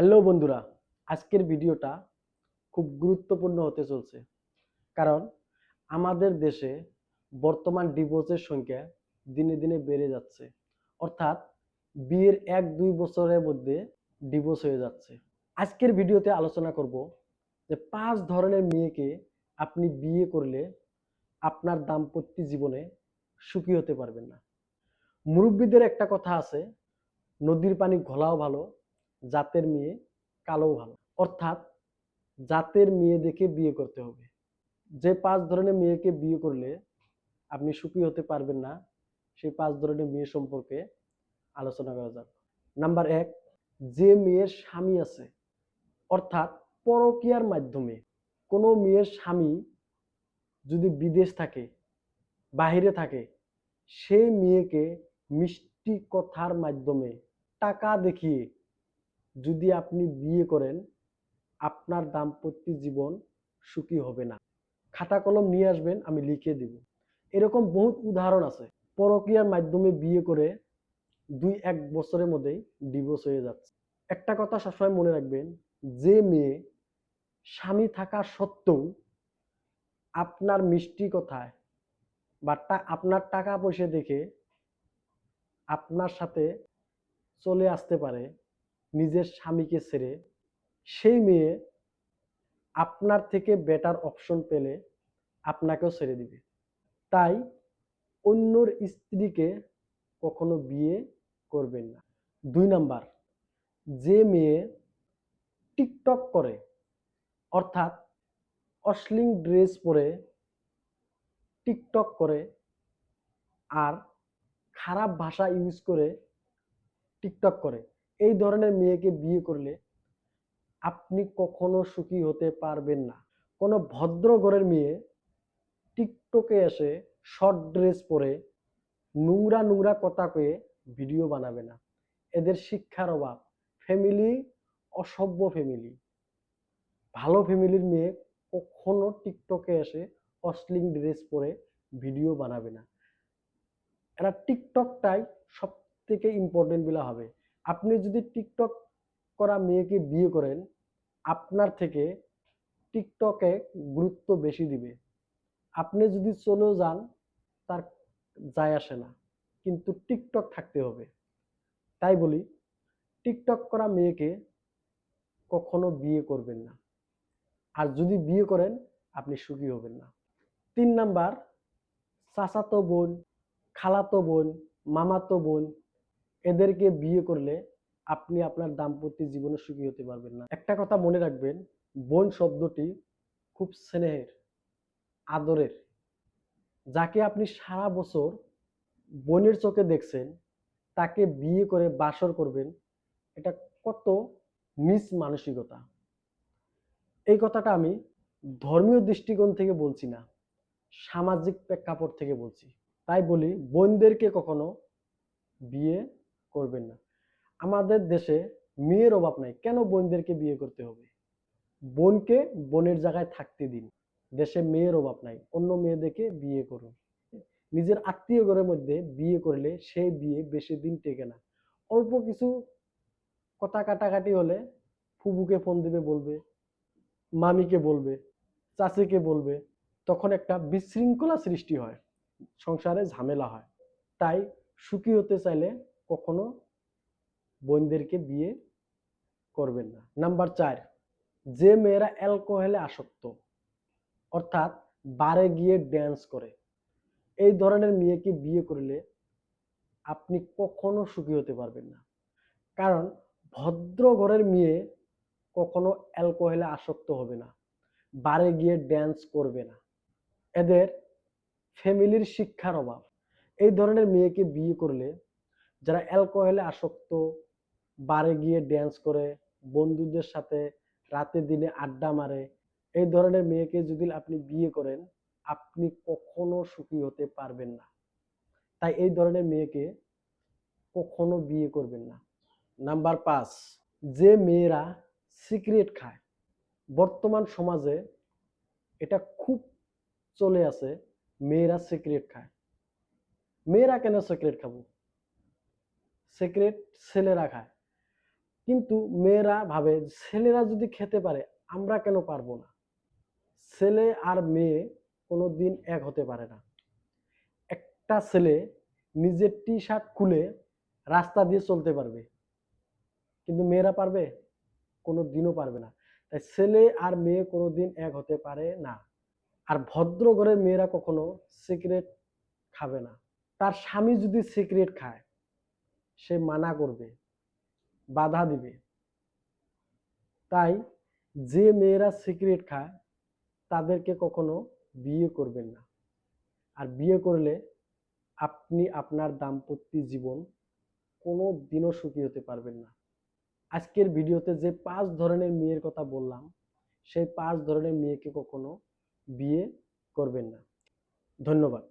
Hello বন্ধুরা, আজকের ভিডিওটা খুব গুরুত্বপূর্ণ হতে চলছে। কারণ আমাদের দেশে বর্তমান ডিভোর্সের সংখ্যা দিনে দিনে বেড়ে যাচ্ছে। অর্থাৎ বিয়ের এক দুই বছরের মধ্যে ডিভোর্স হয়ে যাচ্ছে। আজকের ভিডিওতে আলোচনা করব যে পাঁচ ধরনের মেয়েকে আপনি বিয়ে করলে আপনার দাম্পত্য জীবনে সুখী হতে পারবেন না। মুরব্বীদের একটা কথা আছে, নদীর পানি ঘোলাও ভালো জাতের মেয়ে কালো ভালো। অর্থাৎ জাতের মেয়ে দেখে বিয়ে করতে হবে। যে পাঁচ ধরনের মেয়েকে বিয়ে করলে আপনি সুখী হতে পারবেন না সেই পাঁচ ধরনের মেয়ে সম্পর্কে আলোচনা করা যাক। নাম্বার এক, যে মেয়ের স্বামী আছে, অর্থাৎ পরকীয়ার মাধ্যমে কোনো মেয়ের স্বামী যদি বিদেশ থাকে, বাহিরে থাকে সেই মেয়েকে মিষ্টি কথার মাধ্যমে টাকা দেখিয়ে যদি আপনি বিয়ে করেন, আপনার দাম্পত্য জীবন সুখী হবে না। খাতা কলম নিয়ে আসবেন, আমি লিখে দেব। এরকম বহুত উদাহরণ আছে। পরকীয়ার মাধ্যমে বিয়ে করে দুই এক বছরের মধ্যেই ডিভোর্স হয়ে যাচ্ছে। একটা কথা সবসময় মনে রাখবেন, যে মেয়ে স্বামী থাকা সত্ত্বেও আপনার মিষ্টি কথায় বা আপনার টাকা পয়সা দেখে আপনার সাথে চলে আসতে পারে নিজের স্বামীকে ছেড়ে সেই মেয়ে আপনার থেকে বেটার অপশন পেলে আপনাকেও ছেড়ে দিবে। তাই অন্যর স্ত্রীকে কখনো বিয়ে করবেন না। দুই নাম্বার, যে মেয়ে টিকটক করে, অর্থাৎ অশ্লীল ড্রেস পরে টিকটক করে আর খারাপ ভাষা ইউজ করে টিকটক করে এই ধরনের মেয়েকে বিয়ে করলে আপনি কখনো সুখী হতে পারবেন না। কোনো ভদ্র ঘরের মেয়ে টিকটকে এসে শর্ট ড্রেস পরে নোংরা নোংরা কথা কয়ে ভিডিও বানাবে না। এদের শিক্ষার অভাব। ফ্যামিলি অসভ্য ফ্যামিলি। ভালো ফ্যামিলির মেয়ে কখনো টিকটকে এসে অশ্লীল ড্রেস পরে ভিডিও বানাবে না। এরা টিকটকটাই সব থেকে ইম্পর্টেন্ট বলা হবে আপনি যদি টিকটক করা মেয়েকে বিয়ে করেন, আপনার থেকে টিকটকে গুরুত্ব বেশি দিবে। আপনি যদি চলেও যান, তার যায় আসে না। কিন্তু টিকটক থাকতে হবে। তাই বলি, টিকটক করা মেয়েকে কখনো বিয়ে করবেন না। আর যদি বিয়ে করেন, আপনি সুখী হবেন না। তিন নাম্বার, চাচাতো বোন, খালাতো বোন, মামাতো বোন এদেরকে বিয়ে করলে আপনি আপনার দাম্পত্য জীবনে সুখী হতে পারবেন না। একটা কথা মনে রাখবেন, বোন শব্দটি খুব স্নেহের, আদরের। যাকে আপনি সারা বছর বোনের চোখে দেখছেন, তাকে বিয়ে করে বাসর করবেন, এটা কত নিজ মানসিকতা। এই কথাটা আমি ধর্মীয় দৃষ্টিকোণ থেকে বলছি না, সামাজিক প্রেক্ষাপট থেকে বলছি। তাই বলি, বোনদেরকে কখনো বিয়ে করবেন না। আমাদের দেশে মেয়ের অভাব নাই। কেন বোনদেরকে বিয়ে করতে হবে? বোনকে বোনের জায়গায় থাকতে দিন। দেশে মেয়ের অভাব নাই। অন্য মেয়েদেরকে বিয়ে করুন। নিজের আত্মীয় ঘরের মধ্যে বিয়ে করলে সেই বিয়ে বেশি দিন টেকে না। অল্প কিছু কথা কাটাকাটি হলে ফুবুকে ফোন দিবে, বলবে, মামিকে বলবে, চাচিকে বলবে। তখন একটা বিশৃঙ্খলা সৃষ্টি হয়। সংসারে ঝামেলা হয়। তাই সুখী হতে চাইলে কখনো বোনদেরকে বিয়ে করবেন না। নাম্বার চার, যে মেয়েরা অ্যালকোহলে আসক্ত, অর্থাৎ বারে গিয়ে ড্যান্স করে, এই ধরনের মেয়েকে বিয়ে করলে আপনি কখনো সুখী হতে পারবেন না। কারণ ভদ্র ঘরের মেয়ে কখনো অ্যালকোহলে আসক্ত হবে না, বারে গিয়ে ড্যান্স করবে না। এদের ফ্যামিলির শিক্ষার অভাব। এই ধরনের মেয়েকে বিয়ে করলে যারা অ্যালকোহলে আসক্ত, বারে গিয়ে ড্যান্স করে, বন্ধুদের সাথে রাতে দিনে আড্ডা মারে, এই ধরনের মেয়েকে যদি আপনি বিয়ে করেন, আপনি কখনো সুখী হতে পারবেন না। তাই এই ধরনের মেয়েকে কখনো বিয়ে করবেন না। নাম্বার পাঁচ, যে মেয়েরা সিগারেট খায়, বর্তমান সমাজে এটা খুব চলে আছে মেয়েরা সিগারেট খায়। মেয়েরা কেন সিগারেট খাব? সিগারেট ছেলেরা খায় কিন্তু মেয়েরা ভাবে, ছেলেরা যদি খেতে পারে, আমরা কেন পারব না? ছেলে আর মেয়ে কোনো দিন এক হতে পারে না। একটা ছেলে নিজের টি শার্ট খুলে রাস্তা দিয়ে চলতে পারবে। কিন্তু মেয়েরা পারবে? কোনো দিনও পারবে না। তাই ছেলে আর মেয়ে কোনো দিন এক হতে পারে না। আর ভদ্র ঘরের মেয়েরা কখনো সিগারেট খাবে না। তার স্বামী যদি সিগারেট খায় সে মানা করবে, বাধা দিবে। তাই যে মেয়েরা সিগারেট খায়, তাদেরকে কখনো বিয়ে করবেন না। আর বিয়ে করলে আপনি আপনার দাম্পত্য জীবন কোনো দিনও সুখী হতে পারবেন না। আজকের ভিডিওতে যে পাঁচ ধরনের মেয়ের কথা বললাম, সেই পাঁচ ধরনের মেয়েকে কখনো বিয়ে করবেন না। ধন্যবাদ।